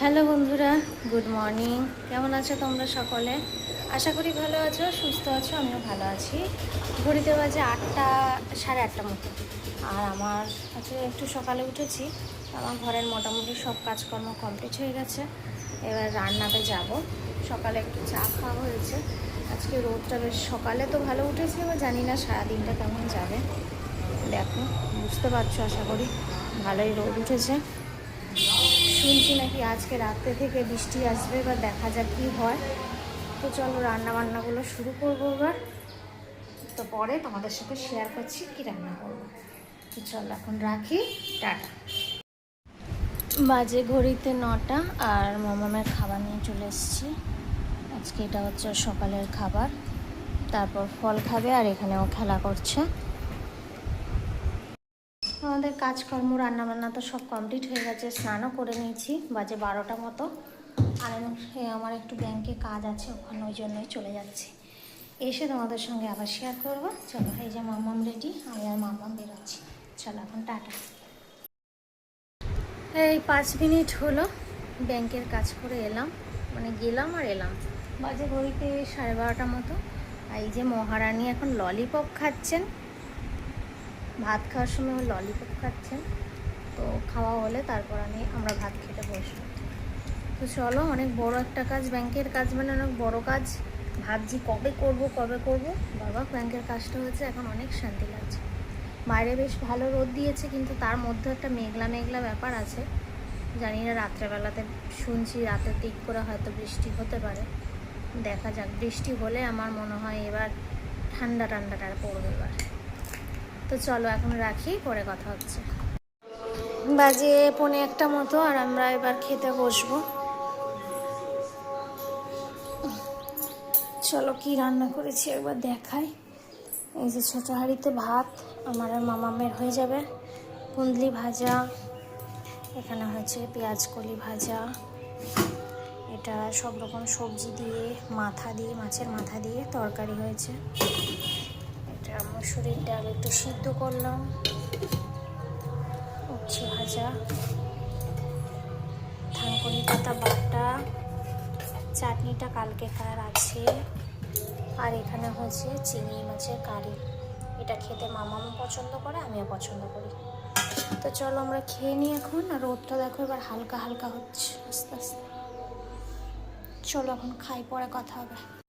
Hello বন্ধুরা, good morning. কেমন আছো তোমরা সকলে? আশা করি ভালো আছো, সুস্থ আছো, আমিও ভালো আছি। ঘড়িতে বাজে আটটা, সাড়ে আটটা মতো। আর আমার আজকে একটু সকালে উঠেছি, আমার ঘরের মোটামুটি সব কাজকর্ম কমপ্লিট হয়ে গেছে। এবার রান্নাতে যাব। সকালে একটু চা খাওয়া হয়েছে। আজকে রোদটা বেশ সকালে তো ভালো উঠেছে, এবার জানি না সারাদিনটা কেমন যাবে। দেখো, বুঝতে পারছ আশা করি, ভালোই রোদ উঠেছে। শুনছি নাকি আজকে রাত্রে থেকে বৃষ্টি আসবে বা দেখা যাক কী হয়। তো চলো রান্না বান্নাগুলো শুরু করব এবার। তো পরে তোমাদের সাথে শেয়ার করছি কি রান্না করব। তো চলো এখন রাখি, টাটা। বাজে ঘড়িতে নটা আর মামামের খাবার নিয়ে চলে এসেছি। আজকে এটা হচ্ছে সকালের খাবার। তারপর ফল খাবে আর এখানেও খেলা করছে। আমাদের কাজকর্ম, রান্নাবান্না তো সব কমপ্লিট হয়ে গেছে। স্নানও করে নিয়েছি, বাজে বারোটা মতো। আর আমার একটু ব্যাংকে কাজ আছে, ওখানে ওই জন্যই চলে যাচ্ছি। এসে তোমাদের সঙ্গে আবার শেয়ার করব। চলো, এই যে মামাম রেডি আমি আর মামাম বেরোচ্ছি। চলো, এখন টাটা। এই পাঁচ মিনিট হলো, ব্যাংকের কাজ করে এলাম। মানে গেলাম আর এলাম। বাজে ঘড়িতে সাড়ে বারোটা মতো। এই যে মহারানী এখন ললিপপ খাচ্ছেন। ভাত খাওয়ার সময় ললিপপ খাচ্ছেন। তো খাওয়া হলে তারপর আমি, আমরা ভাত খেতে বসবো। তো চলো, অনেক বড় একটা কাজ, ব্যাংকের কাজ মানে অনেক বড় কাজ। ভাবছি কবে করব কবে করব? বাবা, ব্যাংকের কাজটা হচ্ছে এখন অনেক শান্তি লাগছে। বাইরে বেশ ভালো রোদ দিয়েছে, কিন্তু তার মধ্যে একটা মেঘলা মেঘলা ব্যাপার আছে। জানি না, রাত্রেবেলাতে শুনছি রাতের দিক করে হয়তো বৃষ্টি হতে পারে। দেখা যাক, বৃষ্টি হলে আমার মনে হয় এবার ঠান্ডা ঠান্ডাটা পড়বে এবার। তো চলো এখন রাখি, পরে কথা হচ্ছে। বাজে পনে একটা মতো আর আমরা এবার খেতে বসবো। চলো কি রান্না করেছি একবার দেখাই। এই যে ছোটো হাঁড়িতে ভাত, আমার আর মামামের হয়ে যাবে। কুন্দলি ভাজা, এখানে হয়েছে পেঁয়াজ কলি ভাজা। এটা সব রকম সবজি দিয়ে, মাথা দিয়ে, মাছের মাথা দিয়ে তরকারি হয়েছে। এটা মুসুরির ডাল একটু সিদ্ধ করলাম। উচ্ছে ভাজা। থানকুনি পাতা বাটা। চাটনিটা কালকে খাওয়ার আছে। আর এখানে হচ্ছে চিংড়ি মাছের কারি। এটা খেতে মামামও পছন্দ করে, আমিও পছন্দ করি। তো চলো আমরা খেয়ে নিই এখন। আর রোদটা দেখো এবার হালকা হালকা হচ্ছে, আস্তে আস্তে। চলো এখন খাই, পরে কথা হবে।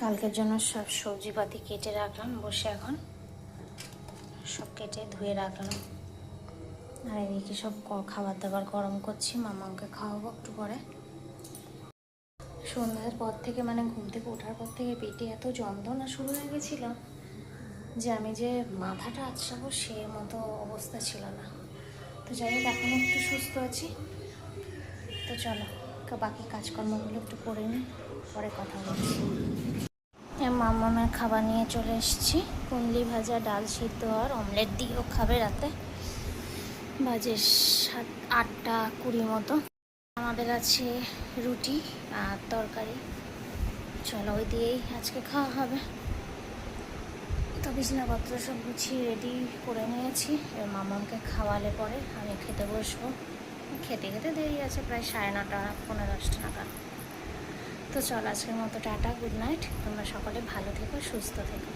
কালকের জন্য সব সবজিপাতি কেটে রাখলাম, বসে এখন। সব কেটে ধুয়ে রাখলাম। আর এদিকে সব খাবার দাবার গরম করছি, মামাকে খাওয়াবো একটু পরে। সন্ধ্যার পর থেকে মানে ঘুম থেকে ওঠার পর থেকে পেটে এত যন্ত্রণা শুরু হয়ে গেছিল যে আমি যে মাথাটা আছড়াবো সে মতো অবস্থা ছিল না। তো যাই হোক, এখন একটু সুস্থ আছি। তো চলো। বাকি কাজকর্মগুলো একটু করে নিই, পরে কথা বলছি মামামের খাবার নিয়ে চলে এসেছি। কুন্দলি ভাজা, ডাল সিদ্ধ আর অমলেট দিয়েও খাবে রাতে। বাজে সাত, আটটা কুড়ি মতো। আমাদের আছে রুটি আর তরকারি। চলো ওই দিয়েই আজকে খাওয়া হবে। তো বিছানাপত্র সব গুছিয়ে রেডি করে নিয়েছি। এবার মামামকে খাওয়ালে পরে আমি খেতে বসবো। খেতে খেতে দেরি আছে, প্রায় সাড়ে নটা, পনেরো দশটা নাগাদ। তো চল, আজকের মতো টাটা, গুড নাইট। তোমরা সকলে ভালো থেকো, সুস্থ থেকো।